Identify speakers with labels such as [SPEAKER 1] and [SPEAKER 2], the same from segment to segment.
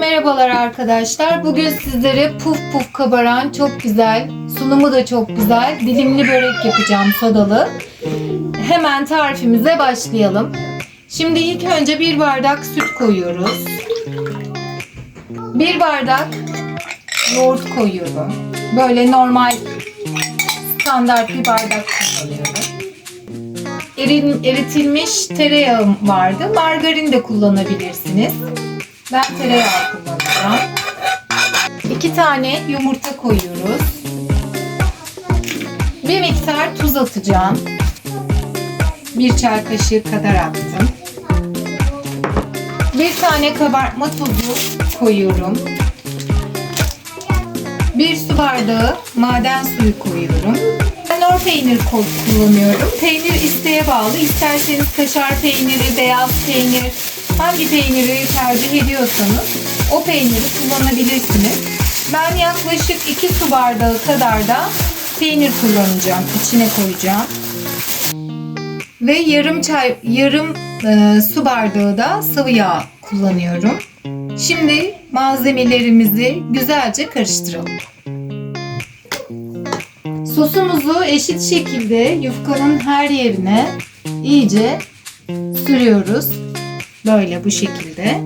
[SPEAKER 1] merhabalar arkadaşlar. Bugün sizlere puf puf kabaran çok güzel, sunumu da çok güzel dilimli börek yapacağım sodalı. Hemen tarifimize başlayalım. Şimdi ilk önce bir bardak süt koyuyoruz. Bir bardak yoğurt koyuyorum. Böyle normal standart bir bardak kullanıyorum. Erin, eritilmiş tereyağım vardı. Margarin de kullanabilirsiniz. Ben tereyağı kullanacağım. İki tane yumurta koyuyoruz. Bir miktar tuz atacağım. Bir çay kaşığı kadar attım. Bir tane kabartma tozu koyuyorum. Bir su bardağı maden suyu koyuyorum. Ben lor peynir kullanıyorum. Peynir isteğe bağlı. İsterseniz kaşar peyniri, beyaz peynir, hangi peyniri tercih ediyorsanız o peyniri kullanabilirsiniz. Ben yaklaşık 2 su bardağı kadar da peynir kullanacağım. içine koyacağım. Ve yarım çay, yarım e, su bardağı da sıvı yağ kullanıyorum. Şimdi malzemelerimizi güzelce karıştıralım. Sosumuzu eşit şekilde yufkanın her yerine iyice sürüyoruz. Böyle bu şekilde.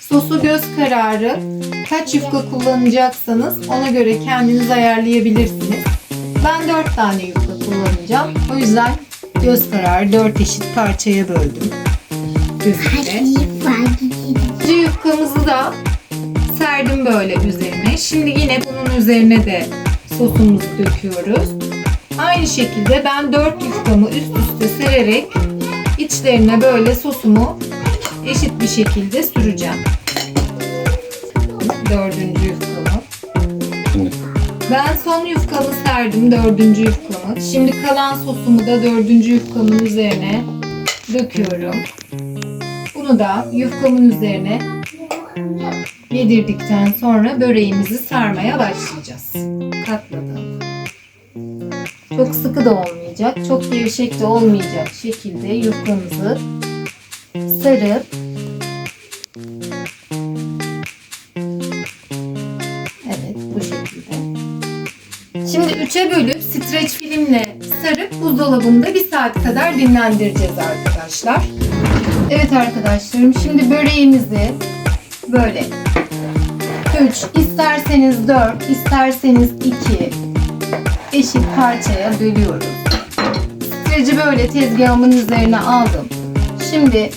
[SPEAKER 1] Sosu göz kararı kaç yufka kullanacaksanız ona göre kendiniz ayarlayabilirsiniz. Ben 4 tane yufka kullanacağım. O yüzden göz kararı 4 eşit parçaya böldüm. İkinci yufkamızı da serdim böyle üzerine. Şimdi yine bunun üzerine de sosumuzu döküyoruz. Aynı şekilde ben 4 yufkamı üst üste sererek içlerine böyle sosumu eşit bir şekilde süreceğim. Dördüncü yufkamı. Ben son yufkamı serdim, dördüncü yufkamı. Şimdi kalan sosumu da dördüncü yufkamın üzerine döküyorum. Bunu da yufkamın üzerine yedirdikten sonra böreğimizi sarmaya başlayacağız. Katladım. Çok sıkı da olmayacak, çok gevşek de olmayacak şekilde yufkamızı sarıp Evet bu şekilde. Şimdi üçe bölüp streç filmle sarıp buzdolabında bir saat kadar dinlendireceğiz arkadaşlar. Evet arkadaşlarım şimdi böreğimizi böyle 3 isterseniz 4 isterseniz 2 eşit parçaya bölüyoruz. Streci böyle tezgahımın üzerine aldım. Şimdi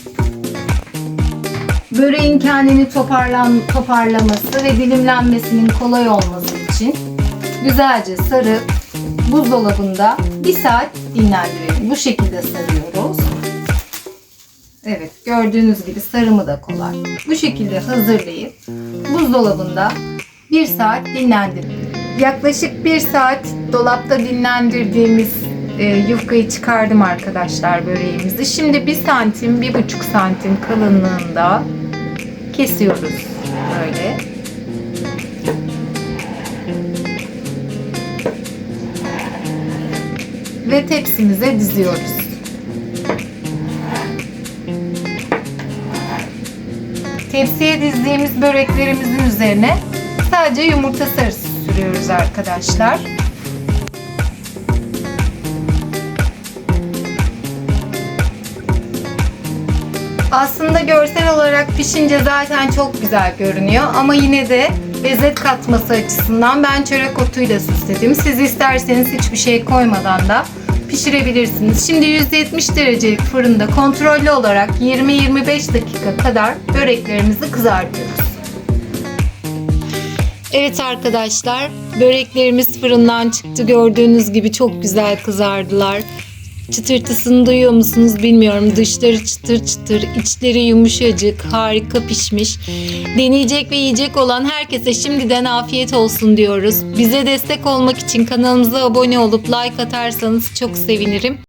[SPEAKER 1] böreğin kendini toparlan, toparlaması ve dilimlenmesinin kolay olması için güzelce sarıp buzdolabında bir saat dinlendirelim. Bu şekilde sarıyoruz. Evet gördüğünüz gibi sarımı da kolay. Bu şekilde hazırlayıp buzdolabında bir saat dinlendirelim. Yaklaşık bir saat dolapta dinlendirdiğimiz e, yufkayı çıkardım arkadaşlar böreğimizi. Şimdi bir santim, bir buçuk santim kalınlığında kesiyoruz böyle. Ve tepsimize diziyoruz. Tepsiye dizdiğimiz böreklerimizin üzerine sadece yumurta sarısı sürüyoruz arkadaşlar. Aslında görsel olarak pişince zaten çok güzel görünüyor ama yine de lezzet katması açısından ben çörek otuyla süsledim. Siz isterseniz hiçbir şey koymadan da pişirebilirsiniz. Şimdi 170 derecelik fırında kontrollü olarak 20-25 dakika kadar böreklerimizi kızartıyoruz. Evet arkadaşlar, böreklerimiz fırından çıktı. Gördüğünüz gibi çok güzel kızardılar. Çıtırtısını duyuyor musunuz bilmiyorum. Dışları çıtır çıtır, içleri yumuşacık, harika pişmiş. Deneyecek ve yiyecek olan herkese şimdiden afiyet olsun diyoruz. Bize destek olmak için kanalımıza abone olup like atarsanız çok sevinirim.